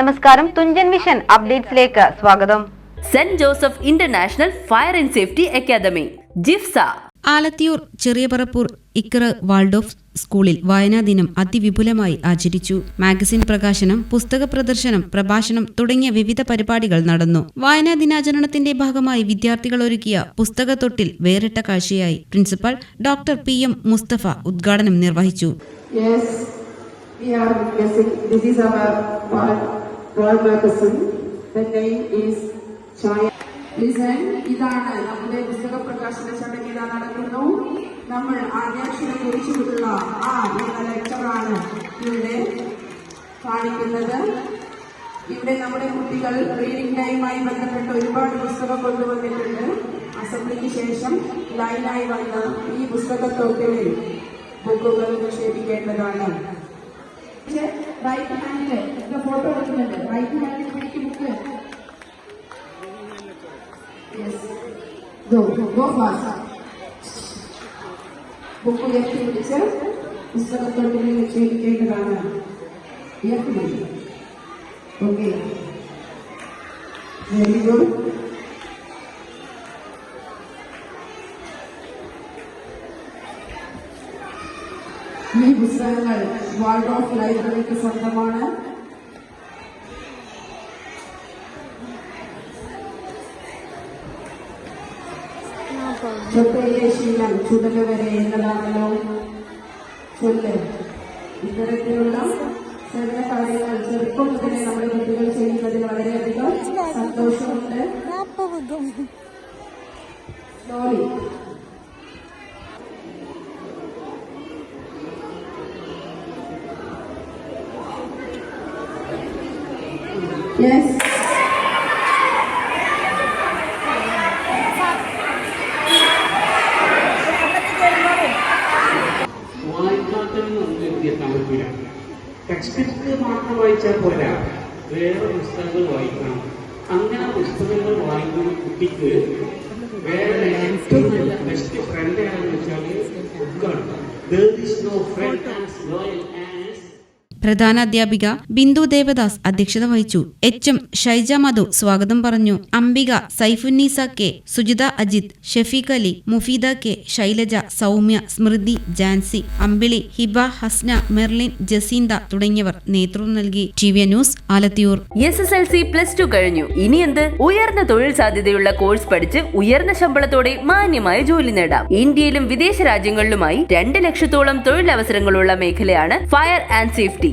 നമസ്കാരം തുഞ്ചൻ മിഷൻ അപ്ഡേറ്റ്സിലേക്ക് സ്വാഗതം. Saint Joseph international fire and safety academy JIFSA. Alathiyur Cheriyaparappur ഇക്കറ Waldorf സ്കൂളിൽ വായനാ ദിനം അതിവിപുലമായി ആചരിച്ചു. മാഗസിൻ പ്രകാശനം പുസ്തക പ്രദർശനം പ്രഭാഷണം തുടങ്ങിയ വിവിധ പരിപാടികൾ നടന്നു. വായനാ ദിനാചരണത്തിന്റെ ഭാഗമായി വിദ്യാർത്ഥികൾ ഒരുക്കിയ പുസ്തകത്തൊട്ടിൽ വേറിട്ട കാഴ്ചയായി principal doctor P M Musthafa ഉദ്ഘാടനം നിർവഹിച്ചു. Yes, magazine is name is Chaya. Listen, ഇതാണ് നമ്മുടെ പുസ്തക പ്രകാശന ചടങ്ങ് ഇതാ നടക്കുന്നു. നമ്മൾ ആദ്യാക്ഷരം കുറിച്ചിട്ടുള്ള ആ എന്ന ലെക്ചറാണ് ഇവിടെ കാണിക്കുന്നത്. ഇവിടെ നമ്മുടെ കുട്ടികൾ റീഡിംഗ് ടൈമായി ബന്ധപ്പെട്ട് ഒരുപാട് പുസ്തകം കൊണ്ടുവന്നിട്ടുണ്ട്. അസംബ്ലിക്ക് ശേഷം ലൈനായി വന്ന ഈ പുസ്തകത്തൊട്ടിലിൽ ബുക്കുകൾ നിക്ഷേപിക്കേണ്ടതാണ്. റൈറ്റ് ഹാൻഡില് ഫോട്ടോ എടുക്കുന്നുണ്ട് റൈറ്റ് ഹാൻഡിൽ പിടിക്ക് ബുക്ക് ബുക്ക് ഉയർത്തി പിടിച്ച് പുസ്തകത്തൊട്ടിൽ നിക്ഷേപിക്കേണ്ടതാണ് ഉയർത്തി പിടിക്കും ഓക്കെ വെരി ഗുഡ് ഈ പുസ്തകങ്ങൾ Waldorf ലൈബ്രറിക്ക് സ്വന്തമാണ്. ചൊട്ടയിലെ ശീലം ചുടല വരെ എന്നതാണല്ലോ. ചൊല്ല്. ഇത്തരത്തിലുള്ള ചെറിയ കാര്യങ്ങൾ ചെറുപ്പം മുതലേ നമ്മുടെ കുട്ടികൾ ചെയ്യുന്നതിൽ വളരെയധികം സന്തോഷമുണ്ട്. Slowly. പറ്റില്ല ടെക്സ്റ്റ് ബുക്ക് മാത്രം വായിച്ചാൽ പോരാ. വേറെ പുസ്തകങ്ങൾ വായിക്കണം. അങ്ങനെ പുസ്തകങ്ങൾ വായിക്കുന്ന കുട്ടിക്ക് വേറെ ഏറ്റവും നല്ല ബെസ്റ്റ് ഫ്രണ്ട് ആണെന്ന് വെച്ചാൽ ബുക്കാണ് there is no friend as loyal as പ്രധാന അധ്യാപിക ബിന്ദു ദേവദാസ് അധ്യക്ഷത വഹിച്ചു. എച്ച്. എം. ഷൈജ മധു സ്വാഗതം പറഞ്ഞു. Ambika Saifunnisa K. Sujitha Ajith Shefeeq Ali Mufeeda K. Shylaja Soumya Smrithi Jancy Ambili Hiba Hasna Merlin Jacintha തുടങ്ങിയവർ നേതൃത്വം നൽകി. T V news Alathiyur. S S L C plus two കഴിഞ്ഞു. ഇനി എന്ത്? ഉയർന്ന തൊഴിൽ സാധ്യതയുള്ള കോഴ്സ് പഠിച്ച് ഉയർന്ന ശമ്പളത്തോടെ മാന്യമായ ജോലി നേടാം. ഇന്ത്യയിലും വിദേശ രാജ്യങ്ങളിലുമായി രണ്ട് ലക്ഷത്തോളം തൊഴിലവസരങ്ങളുള്ള മേഖലയാണ് ഫയർ ആൻഡ് സേഫ്റ്റി